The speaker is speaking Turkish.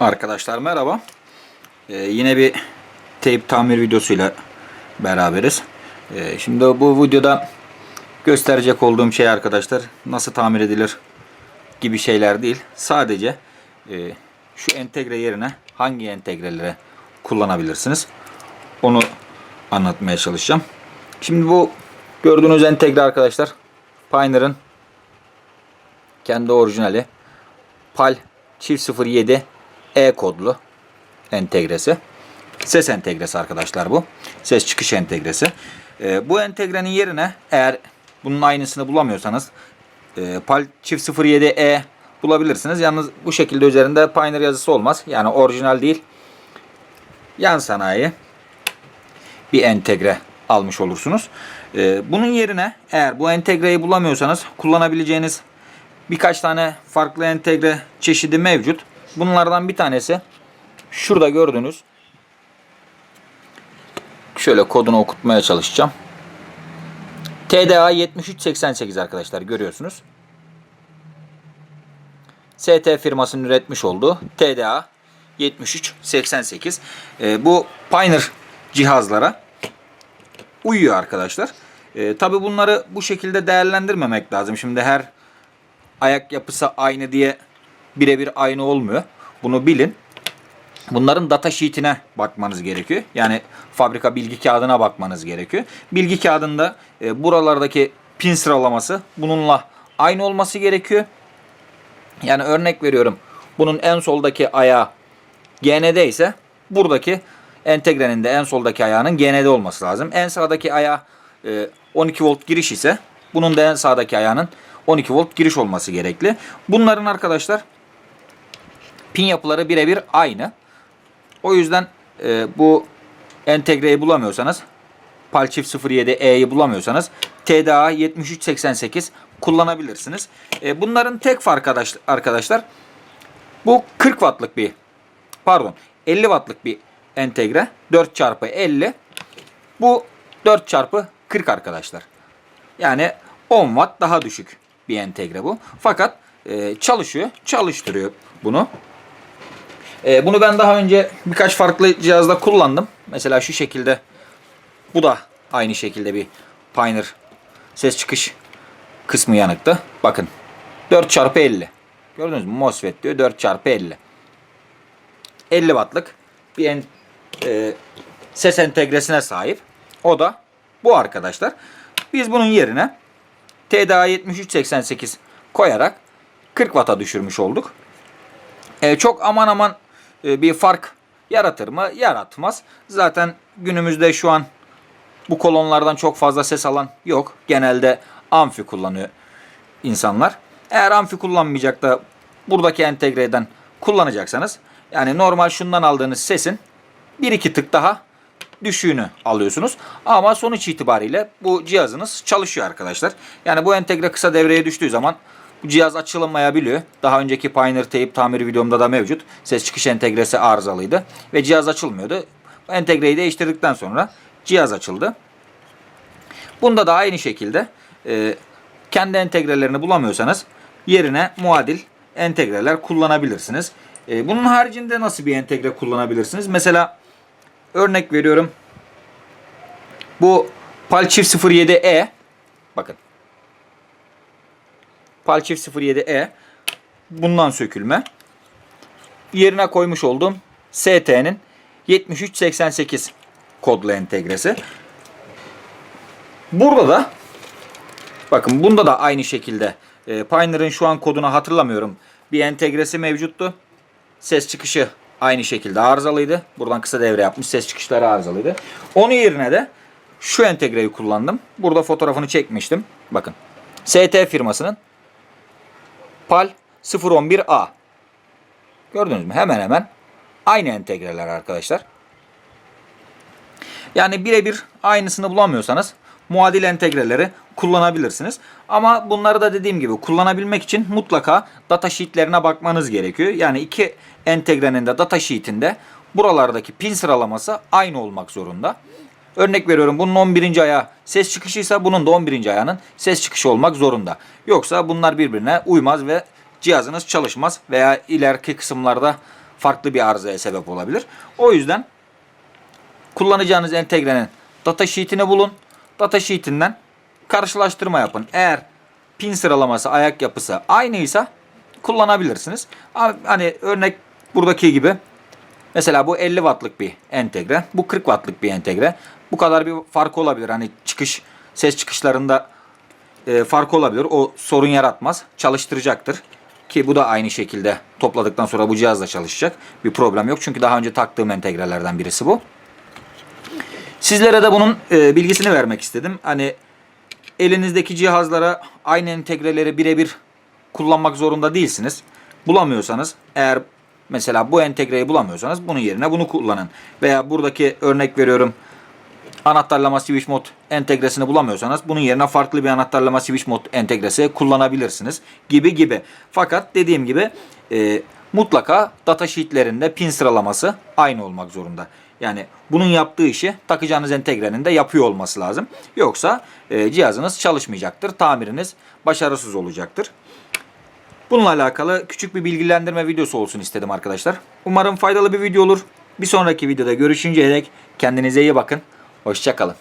Arkadaşlar merhaba. Ee, yine bir teyp tamir videosuyla beraberiz. Ee, şimdi bu videoda gösterecek olduğum şey arkadaşlar nasıl tamir edilir gibi şeyler değil. Sadece e, şu entegre yerine hangi entegreleri kullanabilirsiniz onu anlatmaya çalışacağım. Şimdi bu gördüğünüz entegre arkadaşlar Pioneer'ın kendi orijinali PAL çift 07 E kodlu entegresi. Ses entegresi arkadaşlar bu. Ses çıkış entegresi. Ee, bu entegrenin yerine eğer bunun aynısını bulamıyorsanız e, PAL çift 07E bulabilirsiniz. Yalnız bu şekilde üzerinde Pioneer yazısı olmaz. Yani orijinal değil. Yan sanayi bir entegre almış olursunuz. Ee, bunun yerine eğer bu entegreyi bulamıyorsanız kullanabileceğiniz birkaç tane farklı entegre çeşidi mevcut. Bunlardan bir tanesi şurada gördüğünüz şöyle kodunu okutmaya çalışacağım. TDA 7388 arkadaşlar görüyorsunuz. ST firmasının üretmiş olduğu TDA 7388. Ee, bu Pioneer cihazlara uyuyor arkadaşlar. Ee, Tabi bunları bu şekilde değerlendirmemek lazım. Şimdi her ayak yapısı aynı diye birebir aynı olmuyor. Bunu bilin. Bunların data sheet'ine bakmanız gerekiyor. Yani fabrika bilgi kağıdına bakmanız gerekiyor. Bilgi kağıdında e, buralardaki pin sıralaması bununla aynı olması gerekiyor. Yani örnek veriyorum. Bunun en soldaki ayağı GND ise buradaki entegrenin de en soldaki ayağının GND olması lazım. En sağdaki ayağı e, 12 volt giriş ise bunun da en sağdaki ayağının 12 volt giriş olması gerekli. Bunların arkadaşlar pin yapıları birebir aynı. O yüzden e, bu entegreyi bulamıyorsanız PAL çift 07E'yi bulamıyorsanız TDA 7388 kullanabilirsiniz. E, bunların tek farkı arkadaş, arkadaşlar bu 40 wattlık bir pardon 50 wattlık bir entegre 4 çarpı 50 bu 4 çarpı 40 arkadaşlar. Yani 10 watt daha düşük bir entegre bu. Fakat e, çalışıyor, çalıştırıyor bunu. E, bunu ben daha önce birkaç farklı cihazda kullandım. Mesela şu şekilde bu da aynı şekilde bir Pioneer ses çıkış kısmı yanıktı. Bakın 4 çarpı 50. Gördünüz mü? MOSFET diyor 4 çarpı 50. 50 wattlık bir en, e, ses entegresine sahip. O da bu arkadaşlar. Biz bunun yerine TDA 7388 koyarak 40 Watt'a düşürmüş olduk. E, çok aman aman bir fark yaratır mı? Yaratmaz. Zaten günümüzde şu an bu kolonlardan çok fazla ses alan yok. Genelde amfi kullanıyor insanlar. Eğer amfi kullanmayacak da buradaki entegreden kullanacaksanız yani normal şundan aldığınız sesin bir iki tık daha düşüğünü alıyorsunuz. Ama sonuç itibariyle bu cihazınız çalışıyor arkadaşlar. Yani bu entegre kısa devreye düştüğü zaman bu cihaz açılmayabiliyor. Daha önceki Pioneer teyip tamiri videomda da mevcut. Ses çıkış entegresi arızalıydı ve cihaz açılmıyordu. Entegreyi değiştirdikten sonra cihaz açıldı. Bunda da aynı şekilde e, kendi entegrelerini bulamıyorsanız yerine muadil entegreler kullanabilirsiniz. E, bunun haricinde nasıl bir entegre kullanabilirsiniz? Mesela örnek veriyorum. Bu PAL çift 07E bakın. PAL çift 07E bundan sökülme. Yerine koymuş olduğum ST'nin 7388 kodlu entegresi. Burada da bakın bunda da aynı şekilde e, Pioneer'ın şu an kodunu hatırlamıyorum. Bir entegresi mevcuttu. Ses çıkışı aynı şekilde arızalıydı. Buradan kısa devre yapmış. Ses çıkışları arızalıydı. Onun yerine de şu entegreyi kullandım. Burada fotoğrafını çekmiştim. Bakın. ST firmasının PAL 011A. Gördünüz mü? Hemen hemen aynı entegreler arkadaşlar. Yani birebir aynısını bulamıyorsanız muadil entegreleri kullanabilirsiniz. Ama bunları da dediğim gibi kullanabilmek için mutlaka data sheetlerine bakmanız gerekiyor. Yani iki entegrenin de data sheetinde buralardaki pin sıralaması aynı olmak zorunda. Örnek veriyorum bunun 11. ayağı ses çıkışıysa bunun da 11. ayağının ses çıkışı olmak zorunda. Yoksa bunlar birbirine uymaz ve cihazınız çalışmaz veya ileriki kısımlarda farklı bir arızaya sebep olabilir. O yüzden kullanacağınız entegrenin data sheet'ini bulun. Data sheet'inden karşılaştırma yapın. Eğer pin sıralaması, ayak yapısı aynıysa kullanabilirsiniz. Hani örnek buradaki gibi mesela bu 50 wattlık bir entegre, bu 40 wattlık bir entegre. Bu kadar bir fark olabilir. Hani çıkış ses çıkışlarında e, fark olabilir. O sorun yaratmaz. Çalıştıracaktır. Ki bu da aynı şekilde topladıktan sonra bu cihazla çalışacak. Bir problem yok. Çünkü daha önce taktığım entegrelerden birisi bu. Sizlere de bunun e, bilgisini vermek istedim. Hani elinizdeki cihazlara aynı entegreleri birebir kullanmak zorunda değilsiniz. Bulamıyorsanız eğer mesela bu entegreyi bulamıyorsanız bunun yerine bunu kullanın. Veya buradaki örnek veriyorum anahtarlama switch mod entegresini bulamıyorsanız bunun yerine farklı bir anahtarlama switch mod entegresi kullanabilirsiniz gibi gibi. Fakat dediğim gibi e, mutlaka data sheetlerinde pin sıralaması aynı olmak zorunda. Yani bunun yaptığı işi takacağınız entegrenin de yapıyor olması lazım. Yoksa e, cihazınız çalışmayacaktır. Tamiriniz başarısız olacaktır. Bununla alakalı küçük bir bilgilendirme videosu olsun istedim arkadaşlar. Umarım faydalı bir video olur. Bir sonraki videoda görüşünceye dek kendinize iyi bakın. Hoşçakalın.